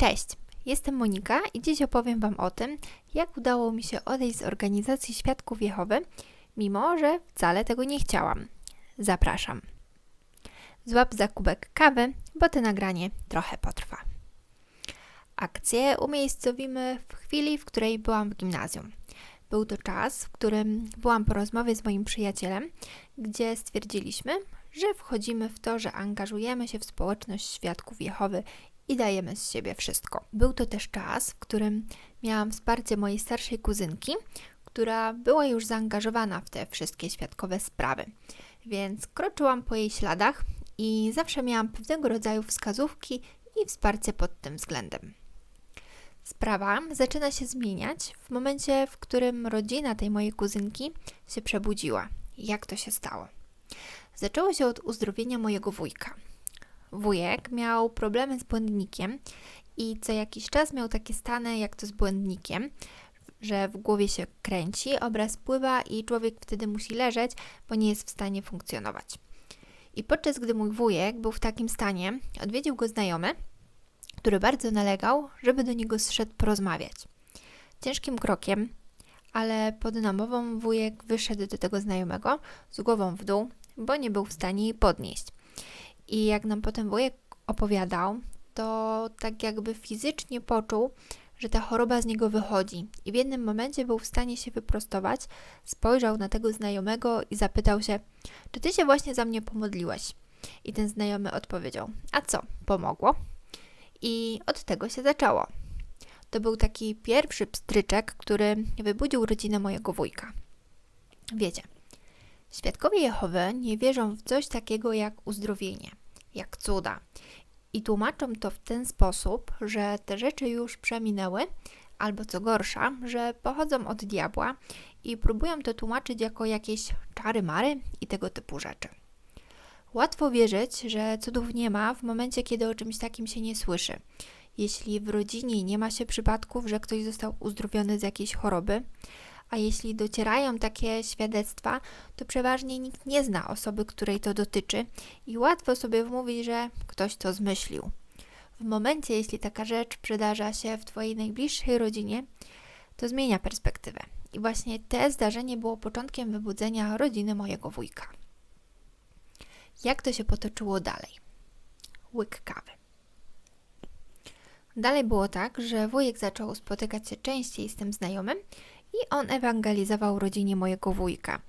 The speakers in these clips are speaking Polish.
Cześć, jestem Monika i dziś opowiem Wam o tym, jak udało mi się odejść z organizacji Świadków Jehowy, mimo że wcale tego nie chciałam. Zapraszam. Złap za kubek kawy, bo to nagranie trochę potrwa. Akcję umiejscowimy w chwili, w której byłam w gimnazjum. Był to czas, w którym byłam po rozmowie z moim przyjacielem, gdzie stwierdziliśmy, że wchodzimy w to, że angażujemy się w społeczność świadków Jehowy i dajemy z siebie wszystko. Był to też czas, w którym miałam wsparcie mojej starszej kuzynki, która była już zaangażowana w te wszystkie świadkowe sprawy. Więc kroczyłam po jej śladach i zawsze miałam pewnego rodzaju wskazówki i wsparcie pod tym względem. Sprawa zaczyna się zmieniać w momencie, w którym rodzina tej mojej kuzynki się przebudziła. Jak to się stało? Zaczęło się od uzdrowienia mojego wujka. Wujek miał problemy z błędnikiem i co jakiś czas miał takie stany jak to z błędnikiem, że w głowie się kręci, obraz pływa i człowiek wtedy musi leżeć, bo nie jest w stanie funkcjonować. I podczas gdy mój wujek był w takim stanie, odwiedził go znajomy, który bardzo nalegał, żeby do niego zszedł porozmawiać. Ciężkim krokiem, ale pod namową wujek wyszedł do tego znajomego z głową w dół, bo nie był w stanie jej podnieść. I jak nam potem wujek opowiadał, to tak jakby fizycznie poczuł, że ta choroba z niego wychodzi. I w jednym momencie był w stanie się wyprostować, spojrzał na tego znajomego i zapytał się: Czy ty się właśnie za mnie pomodliłeś? I ten znajomy odpowiedział: A co, pomogło? I od tego się zaczęło. To był taki pierwszy pstryczek, który wybudził rodzinę mojego wujka. Wiecie, świadkowie Jehowy nie wierzą w coś takiego jak uzdrowienie, jak cuda. I tłumaczą to w ten sposób, że te rzeczy już przeminęły, albo co gorsza, że pochodzą od diabła i próbują to tłumaczyć jako jakieś czary mary i tego typu rzeczy. Łatwo wierzyć, że cudów nie ma w momencie, kiedy o czymś takim się nie słyszy. Jeśli w rodzinie nie ma się przypadków, że ktoś został uzdrowiony z jakiejś choroby, a jeśli docierają takie świadectwa, to przeważnie nikt nie zna osoby, której to dotyczy i łatwo sobie wmówić, że ktoś to zmyślił. W momencie, jeśli taka rzecz przydarza się w Twojej najbliższej rodzinie, to zmienia perspektywę. I właśnie te zdarzenie było początkiem wybudzenia rodziny mojego wujka. Jak to się potoczyło dalej? Łyk kawy. Dalej było tak, że wujek zaczął spotykać się częściej z tym znajomym i on ewangelizował rodzinie mojego wujka.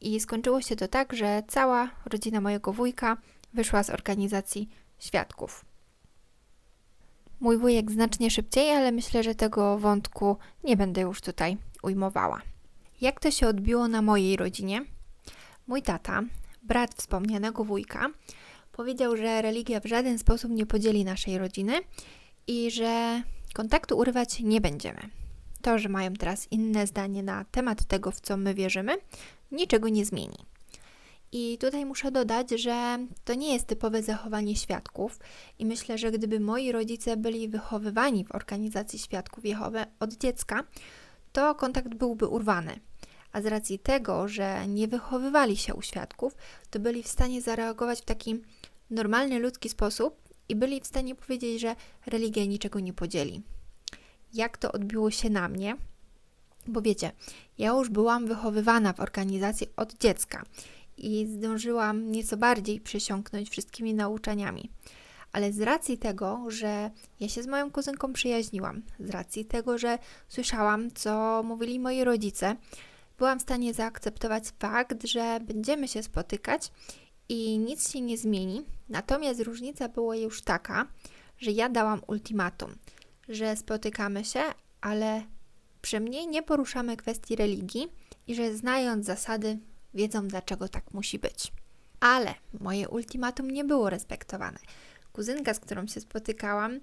I skończyło się to tak, że cała rodzina mojego wujka wyszła z organizacji świadków. Mój wujek znacznie szybciej, ale myślę, że tego wątku nie będę już tutaj ujmowała. Jak to się odbiło na mojej rodzinie? Mój tata brat wspomnianego wujka, powiedział, że religia w żaden sposób nie podzieli naszej rodziny i że kontaktu urywać nie będziemy. To, że mają teraz inne zdanie na temat tego, w co my wierzymy, niczego nie zmieni. I tutaj muszę dodać, że to nie jest typowe zachowanie świadków, i myślę, że gdyby moi rodzice byli wychowywani w organizacji świadków Jehowy od dziecka, to kontakt byłby urwany a z racji tego, że nie wychowywali się u świadków, to byli w stanie zareagować w taki normalny, ludzki sposób i byli w stanie powiedzieć, że religia niczego nie podzieli. Jak to odbiło się na mnie? Bo wiecie, ja już byłam wychowywana w organizacji od dziecka i zdążyłam nieco bardziej przysiąknąć wszystkimi nauczaniami. Ale z racji tego, że ja się z moją kuzynką przyjaźniłam, z racji tego, że słyszałam, co mówili moi rodzice, byłam w stanie zaakceptować fakt, że będziemy się spotykać i nic się nie zmieni. Natomiast różnica była już taka, że ja dałam ultimatum, że spotykamy się, ale przy mnie nie poruszamy kwestii religii i że znając zasady, wiedzą dlaczego tak musi być. Ale moje ultimatum nie było respektowane. Kuzynka, z którą się spotykałam,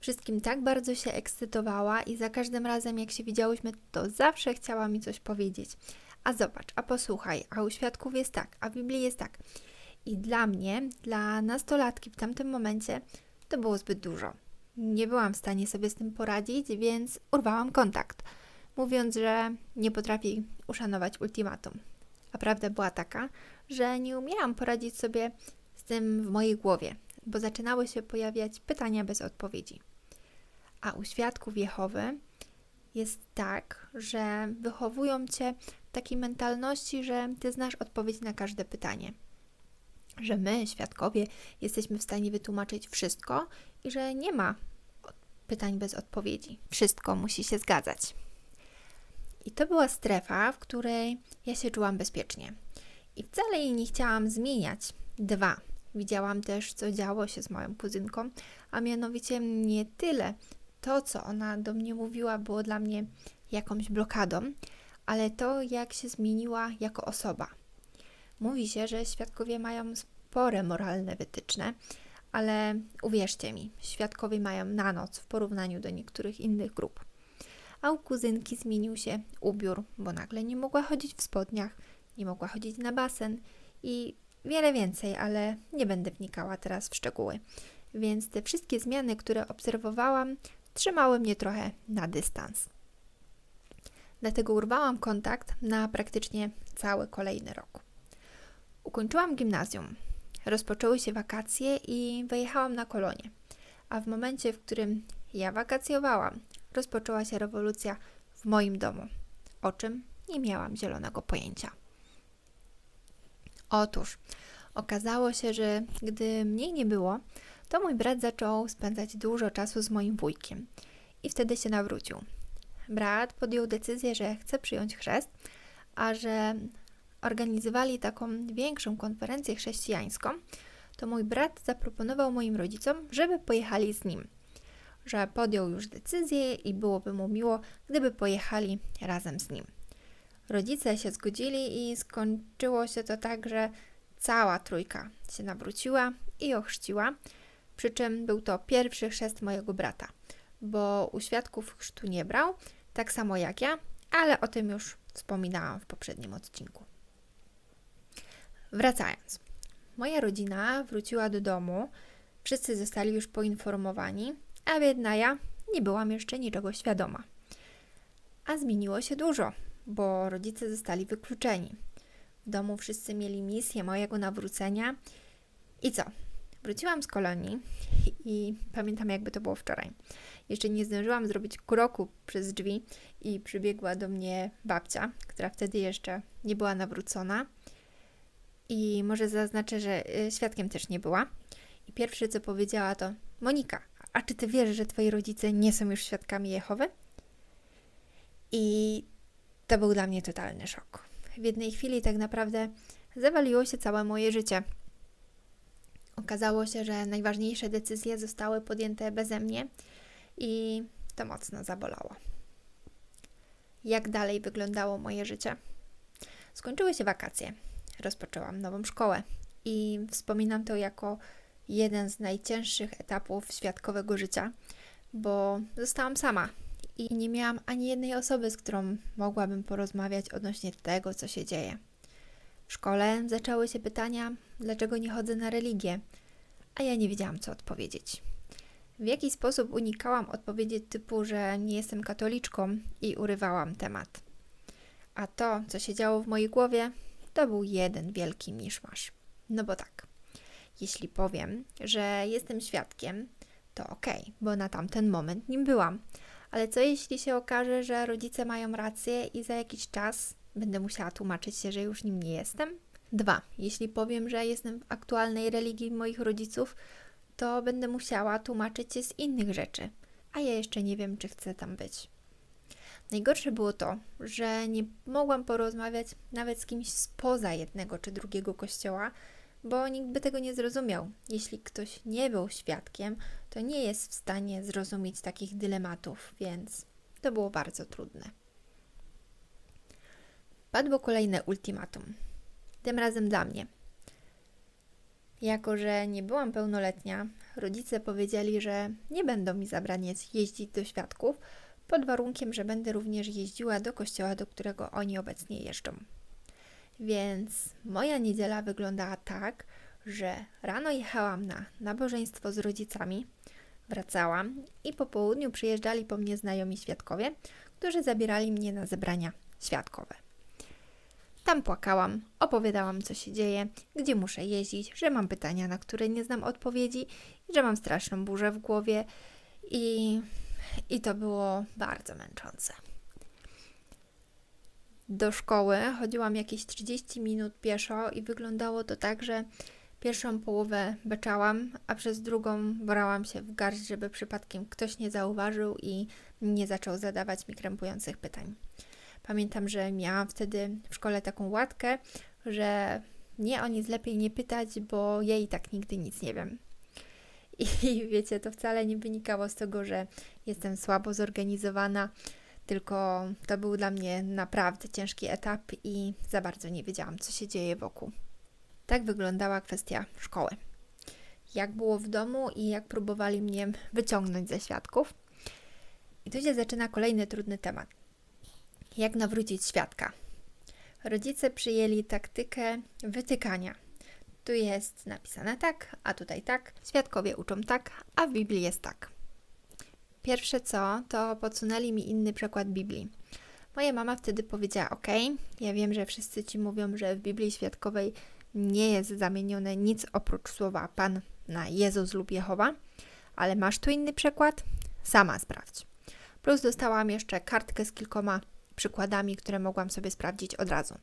Wszystkim tak bardzo się ekscytowała i za każdym razem, jak się widziałyśmy, to zawsze chciała mi coś powiedzieć. A zobacz, a posłuchaj, a u świadków jest tak, a w Biblii jest tak. I dla mnie, dla nastolatki w tamtym momencie, to było zbyt dużo. Nie byłam w stanie sobie z tym poradzić, więc urwałam kontakt, mówiąc, że nie potrafi uszanować ultimatum. A prawda była taka, że nie umiałam poradzić sobie z tym w mojej głowie, bo zaczynały się pojawiać pytania bez odpowiedzi. A u świadków Jehowy jest tak, że wychowują cię w takiej mentalności, że ty znasz odpowiedź na każde pytanie. Że my, świadkowie, jesteśmy w stanie wytłumaczyć wszystko i że nie ma pytań bez odpowiedzi. Wszystko musi się zgadzać. I to była strefa, w której ja się czułam bezpiecznie. I wcale jej nie chciałam zmieniać. Dwa. Widziałam też, co działo się z moją kuzynką, a mianowicie nie tyle to, co ona do mnie mówiła, było dla mnie jakąś blokadą, ale to, jak się zmieniła jako osoba. Mówi się, że świadkowie mają spore moralne wytyczne, ale uwierzcie mi, świadkowie mają na noc w porównaniu do niektórych innych grup. A u kuzynki zmienił się ubiór, bo nagle nie mogła chodzić w spodniach, nie mogła chodzić na basen i wiele więcej, ale nie będę wnikała teraz w szczegóły. Więc te wszystkie zmiany, które obserwowałam, trzymały mnie trochę na dystans. Dlatego urwałam kontakt na praktycznie cały kolejny rok. Ukończyłam gimnazjum. Rozpoczęły się wakacje i wyjechałam na kolonie. A w momencie, w którym ja wakacjowałam, rozpoczęła się rewolucja w moim domu, o czym nie miałam zielonego pojęcia. Otóż okazało się, że gdy mnie nie było, to mój brat zaczął spędzać dużo czasu z moim wujkiem i wtedy się nawrócił. Brat podjął decyzję, że chce przyjąć chrzest, a że organizowali taką większą konferencję chrześcijańską, to mój brat zaproponował moim rodzicom, żeby pojechali z nim. Że podjął już decyzję i byłoby mu miło, gdyby pojechali razem z nim. Rodzice się zgodzili i skończyło się to tak, że cała trójka się nawróciła i ochrzciła, przy czym był to pierwszy chrzest mojego brata, bo u świadków chrztu nie brał, tak samo jak ja, ale o tym już wspominałam w poprzednim odcinku. Wracając. Moja rodzina wróciła do domu, wszyscy zostali już poinformowani, a biedna ja nie byłam jeszcze niczego świadoma. A zmieniło się dużo, bo rodzice zostali wykluczeni. W domu wszyscy mieli misję mojego nawrócenia. I co? Wróciłam z kolonii i pamiętam, jakby to było wczoraj. Jeszcze nie zdążyłam zrobić kroku przez drzwi i przybiegła do mnie babcia, która wtedy jeszcze nie była nawrócona. I może zaznaczę, że y, świadkiem też nie była. I pierwsze, co powiedziała, to: Monika, a czy ty wiesz, że twoi rodzice nie są już świadkami Jehowy? I to był dla mnie totalny szok. W jednej chwili tak naprawdę zawaliło się całe moje życie. Okazało się, że najważniejsze decyzje zostały podjęte beze mnie i to mocno zabolało. Jak dalej wyglądało moje życie? Skończyły się wakacje. Rozpoczęłam nową szkołę i wspominam to jako jeden z najcięższych etapów świadkowego życia, bo zostałam sama i nie miałam ani jednej osoby, z którą mogłabym porozmawiać odnośnie tego, co się dzieje. W szkole zaczęły się pytania, dlaczego nie chodzę na religię, a ja nie wiedziałam, co odpowiedzieć. W jaki sposób unikałam odpowiedzi typu, że nie jestem katoliczką i urywałam temat. A to, co się działo w mojej głowie, to był jeden wielki miszmasz. No bo tak, jeśli powiem, że jestem świadkiem, to okej, okay, bo na tamten moment nim byłam. Ale co jeśli się okaże, że rodzice mają rację i za jakiś czas będę musiała tłumaczyć się, że już nim nie jestem? Dwa, jeśli powiem, że jestem w aktualnej religii moich rodziców, to będę musiała tłumaczyć się z innych rzeczy, a ja jeszcze nie wiem, czy chcę tam być. Najgorsze było to, że nie mogłam porozmawiać nawet z kimś spoza jednego czy drugiego kościoła, bo nikt by tego nie zrozumiał. Jeśli ktoś nie był świadkiem, to nie jest w stanie zrozumieć takich dylematów, więc to było bardzo trudne. Padło kolejne ultimatum. Tym razem dla mnie. Jako, że nie byłam pełnoletnia, rodzice powiedzieli, że nie będą mi zabraniać jeździć do świadków, pod warunkiem, że będę również jeździła do kościoła, do którego oni obecnie jeżdżą. Więc moja niedziela wyglądała tak, że rano jechałam na nabożeństwo z rodzicami, wracałam i po południu przyjeżdżali po mnie znajomi świadkowie, którzy zabierali mnie na zebrania świadkowe. Tam płakałam, opowiadałam, co się dzieje, gdzie muszę jeździć, że mam pytania, na które nie znam odpowiedzi, że mam straszną burzę w głowie i I to było bardzo męczące. Do szkoły chodziłam jakieś 30 minut pieszo i wyglądało to tak, że pierwszą połowę beczałam, a przez drugą brałam się w garść, żeby przypadkiem ktoś nie zauważył i nie zaczął zadawać mi krępujących pytań. Pamiętam, że miałam wtedy w szkole taką łatkę, że nie o nic lepiej nie pytać, bo i tak nigdy nic nie wiem. I wiecie, to wcale nie wynikało z tego, że jestem słabo zorganizowana, tylko to był dla mnie naprawdę ciężki etap i za bardzo nie wiedziałam, co się dzieje wokół. Tak wyglądała kwestia szkoły. Jak było w domu i jak próbowali mnie wyciągnąć ze świadków. I tu się zaczyna kolejny trudny temat. Jak nawrócić świadka? Rodzice przyjęli taktykę wytykania. Tu jest napisane tak, a tutaj tak. Świadkowie uczą tak, a w Biblii jest tak. Pierwsze co, to podsunęli mi inny przekład Biblii. Moja mama wtedy powiedziała: OK, ja wiem, że wszyscy ci mówią, że w Biblii świadkowej nie jest zamienione nic oprócz słowa Pan na Jezus lub Jehowa, ale masz tu inny przekład? Sama sprawdź. Plus dostałam jeszcze kartkę z kilkoma przykładami, które mogłam sobie sprawdzić od razu.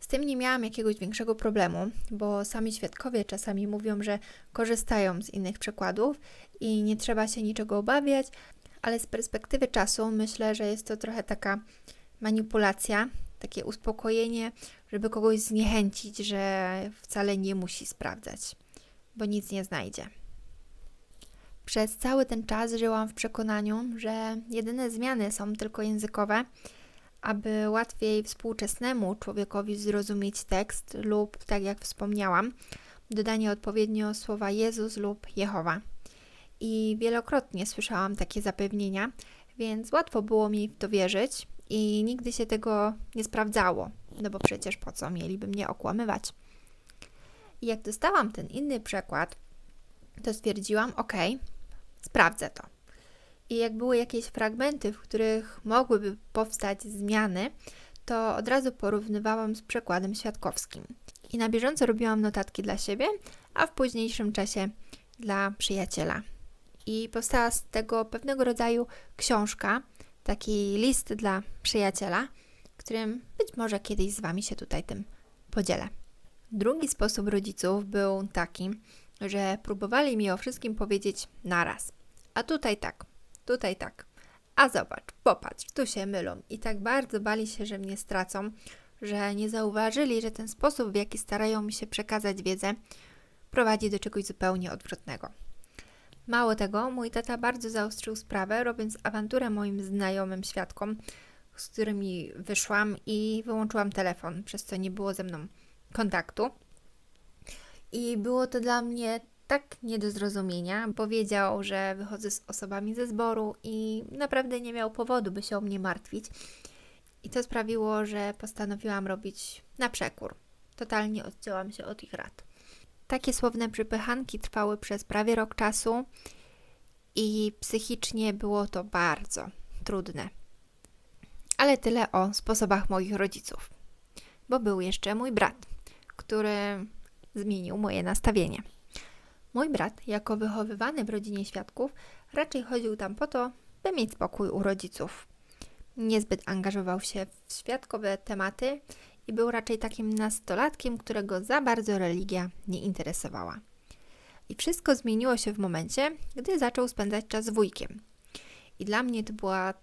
Z tym nie miałam jakiegoś większego problemu, bo sami świadkowie czasami mówią, że korzystają z innych przykładów i nie trzeba się niczego obawiać, ale z perspektywy czasu myślę, że jest to trochę taka manipulacja, takie uspokojenie, żeby kogoś zniechęcić, że wcale nie musi sprawdzać, bo nic nie znajdzie. Przez cały ten czas żyłam w przekonaniu, że jedyne zmiany są tylko językowe, aby łatwiej współczesnemu człowiekowi zrozumieć tekst lub, tak jak wspomniałam, dodanie odpowiednio słowa Jezus lub Jehowa. I wielokrotnie słyszałam takie zapewnienia, więc łatwo było mi w to wierzyć i nigdy się tego nie sprawdzało, no bo przecież po co mieliby mnie okłamywać. I jak dostałam ten inny przekład, to stwierdziłam, ok, sprawdzę to. I jak były jakieś fragmenty, w których mogłyby powstać zmiany, to od razu porównywałam z przekładem świadkowskim. I na bieżąco robiłam notatki dla siebie, a w późniejszym czasie dla przyjaciela. I powstała z tego pewnego rodzaju książka, taki list dla przyjaciela, którym być może kiedyś z Wami się tutaj tym podzielę. Drugi sposób rodziców był taki, że próbowali mi o wszystkim powiedzieć naraz. A tutaj tak, tutaj tak. A zobacz, popatrz, tu się mylą. I tak bardzo bali się, że mnie stracą, że nie zauważyli, że ten sposób, w jaki starają mi się przekazać wiedzę, prowadzi do czegoś zupełnie odwrotnego. Mało tego, mój tata bardzo zaostrzył sprawę, robiąc awanturę moim znajomym świadkom, z którymi wyszłam i wyłączyłam telefon, przez co nie było ze mną kontaktu. I było to dla mnie tak nie do zrozumienia. Powiedział, że wychodzę z osobami ze zboru i naprawdę nie miał powodu, by się o mnie martwić. I to sprawiło, że postanowiłam robić na przekór. Totalnie odcięłam się od ich rad. Takie słowne przypychanki trwały przez prawie rok czasu i psychicznie było to bardzo trudne. Ale tyle o sposobach moich rodziców. Bo był jeszcze mój brat, który zmienił moje nastawienie. Mój brat, jako wychowywany w rodzinie świadków, raczej chodził tam po to, by mieć spokój u rodziców. Niezbyt angażował się w świadkowe tematy i był raczej takim nastolatkiem, którego za bardzo religia nie interesowała. I wszystko zmieniło się w momencie, gdy zaczął spędzać czas z wujkiem. I dla mnie to była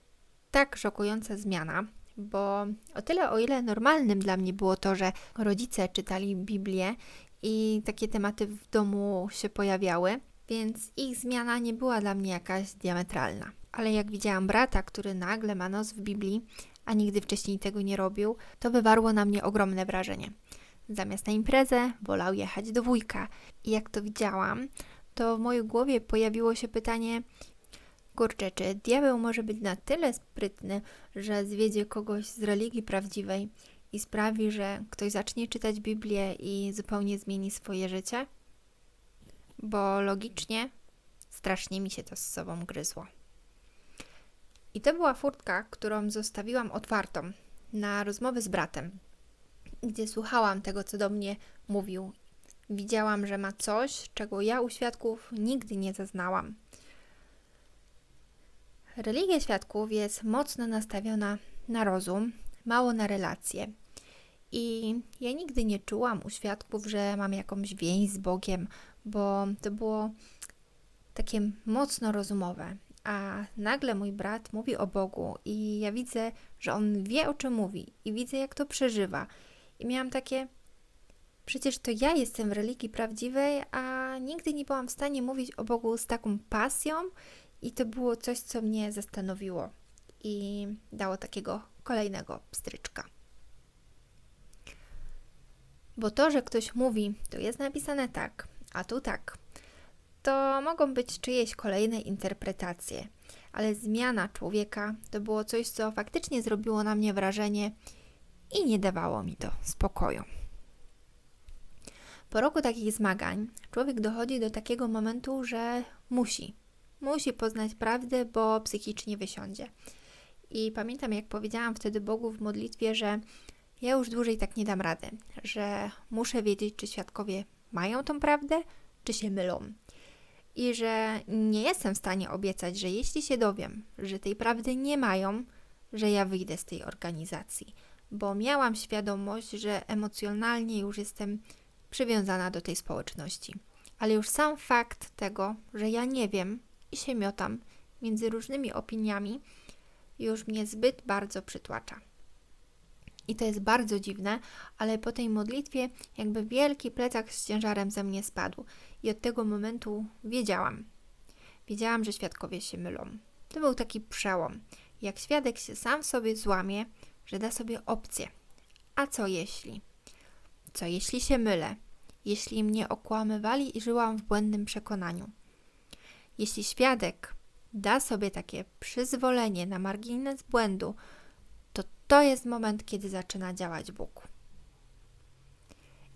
tak szokująca zmiana, bo o tyle, o ile normalnym dla mnie było to, że rodzice czytali Biblię i takie tematy w domu się pojawiały, więc ich zmiana nie była dla mnie jakaś diametralna. Ale jak widziałam brata, który nagle ma nos w Biblii, a nigdy wcześniej tego nie robił, to wywarło na mnie ogromne wrażenie. Zamiast na imprezę wolał jechać do wujka. I jak to widziałam, to w mojej głowie pojawiło się pytanie: Kurczę, czy diabeł może być na tyle sprytny, że zwiedzie kogoś z religii prawdziwej i sprawi, że ktoś zacznie czytać Biblię i zupełnie zmieni swoje życie? Bo logicznie strasznie mi się to z sobą gryzło. I to była furtka, którą zostawiłam otwartą na rozmowy z bratem, gdzie słuchałam tego, co do mnie mówił. Widziałam, że ma coś, czego ja u świadków nigdy nie zaznałam. Religia świadków jest mocno nastawiona na rozum, mało na relacje. I ja nigdy nie czułam u świadków, że mam jakąś więź z Bogiem, bo to było takie mocno rozumowe. A nagle mój brat mówi o Bogu, i ja widzę, że on wie o czym mówi, i widzę, jak to przeżywa. I miałam takie, przecież to ja jestem w religii prawdziwej, a nigdy nie byłam w stanie mówić o Bogu z taką pasją, i to było coś, co mnie zastanowiło i dało takiego kolejnego pstryczka. Bo to, że ktoś mówi, to jest napisane tak, a tu tak, to mogą być czyjeś kolejne interpretacje, ale zmiana człowieka to było coś, co faktycznie zrobiło na mnie wrażenie i nie dawało mi to spokoju. Po roku takich zmagań człowiek dochodzi do takiego momentu, że musi, musi poznać prawdę, bo psychicznie wysiądzie. I pamiętam, jak powiedziałam wtedy Bogu w modlitwie, że ja już dłużej tak nie dam rady, że muszę wiedzieć, czy świadkowie mają tą prawdę, czy się mylą. I że nie jestem w stanie obiecać, że jeśli się dowiem, że tej prawdy nie mają, że ja wyjdę z tej organizacji, bo miałam świadomość, że emocjonalnie już jestem przywiązana do tej społeczności. Ale już sam fakt tego, że ja nie wiem i się miotam między różnymi opiniami, już mnie zbyt bardzo przytłacza. I to jest bardzo dziwne, ale po tej modlitwie jakby wielki plecak z ciężarem ze mnie spadł. I od tego momentu wiedziałam. Wiedziałam, że świadkowie się mylą. To był taki przełom. Jak świadek się sam sobie złamie, że da sobie opcję. A co jeśli? Co jeśli się mylę? Jeśli mnie okłamywali i żyłam w błędnym przekonaniu? Jeśli świadek da sobie takie przyzwolenie na margines błędu, to to jest moment, kiedy zaczyna działać Bóg.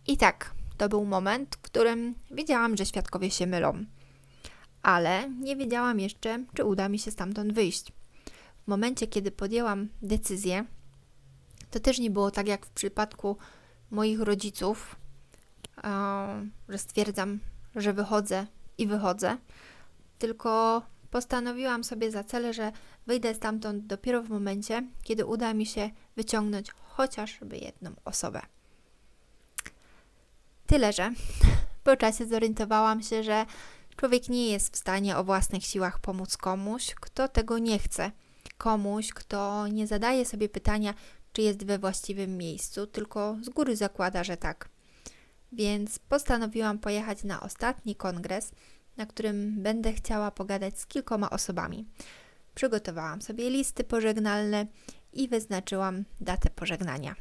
I tak, to był moment, w którym wiedziałam, że świadkowie się mylą, ale nie wiedziałam jeszcze, czy uda mi się stamtąd wyjść. W momencie, kiedy podjęłam decyzję, to też nie było tak jak w przypadku moich rodziców, że stwierdzam, że wychodzę i wychodzę, tylko postanowiłam sobie za cel, że wyjdę stamtąd dopiero w momencie, kiedy uda mi się wyciągnąć chociażby jedną osobę. Tyle, że po czasie zorientowałam się, że człowiek nie jest w stanie o własnych siłach pomóc komuś, kto tego nie chce. Komuś, kto nie zadaje sobie pytania, czy jest we właściwym miejscu, tylko z góry zakłada, że tak. Więc postanowiłam pojechać na ostatni kongres, na którym będę chciała pogadać z kilkoma osobami. Przygotowałam sobie listy pożegnalne i wyznaczyłam datę pożegnania.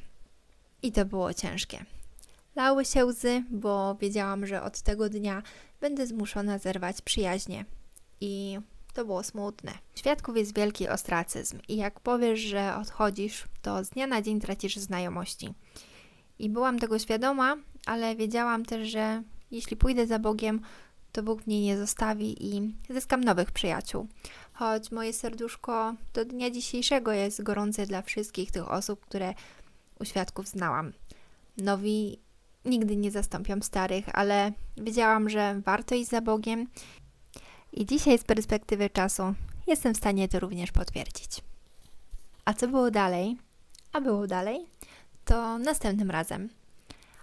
I to było ciężkie. Lały się łzy, bo wiedziałam, że od tego dnia będę zmuszona zerwać przyjaźnie. I to było smutne. Świadków jest wielki ostracyzm i jak powiesz, że odchodzisz, to z dnia na dzień tracisz znajomości. I byłam tego świadoma, ale wiedziałam też, że jeśli pójdę za Bogiem, to Bóg mnie nie zostawi i zyskam nowych przyjaciół. Choć moje serduszko do dnia dzisiejszego jest gorące dla wszystkich tych osób, które u świadków znałam. Nowi nigdy nie zastąpią starych, ale wiedziałam, że warto iść za Bogiem i dzisiaj z perspektywy czasu jestem w stanie to również potwierdzić. A co było dalej? A było dalej? To następnym razem.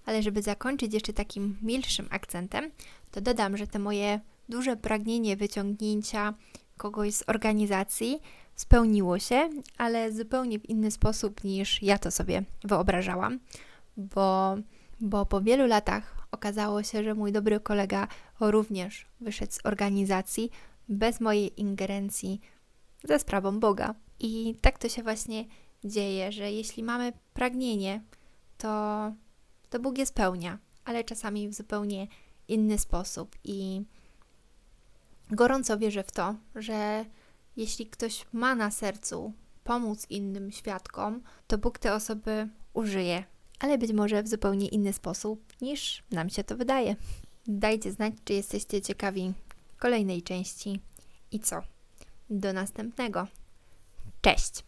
Ale żeby zakończyć jeszcze takim milszym akcentem, to dodam, że to moje duże pragnienie wyciągnięcia kogoś z organizacji spełniło się, ale zupełnie w inny sposób niż ja to sobie wyobrażałam, bo, bo po wielu latach okazało się, że mój dobry kolega również wyszedł z organizacji bez mojej ingerencji za sprawą Boga. I tak to się właśnie dzieje, że jeśli mamy pragnienie, to, to Bóg je spełnia, ale czasami w zupełnie inny sposób. I gorąco wierzę w to, że jeśli ktoś ma na sercu pomóc innym świadkom, to Bóg te osoby użyje, ale być może w zupełnie inny sposób niż nam się to wydaje. Dajcie znać, czy jesteście ciekawi kolejnej części i co. Do następnego. Cześć!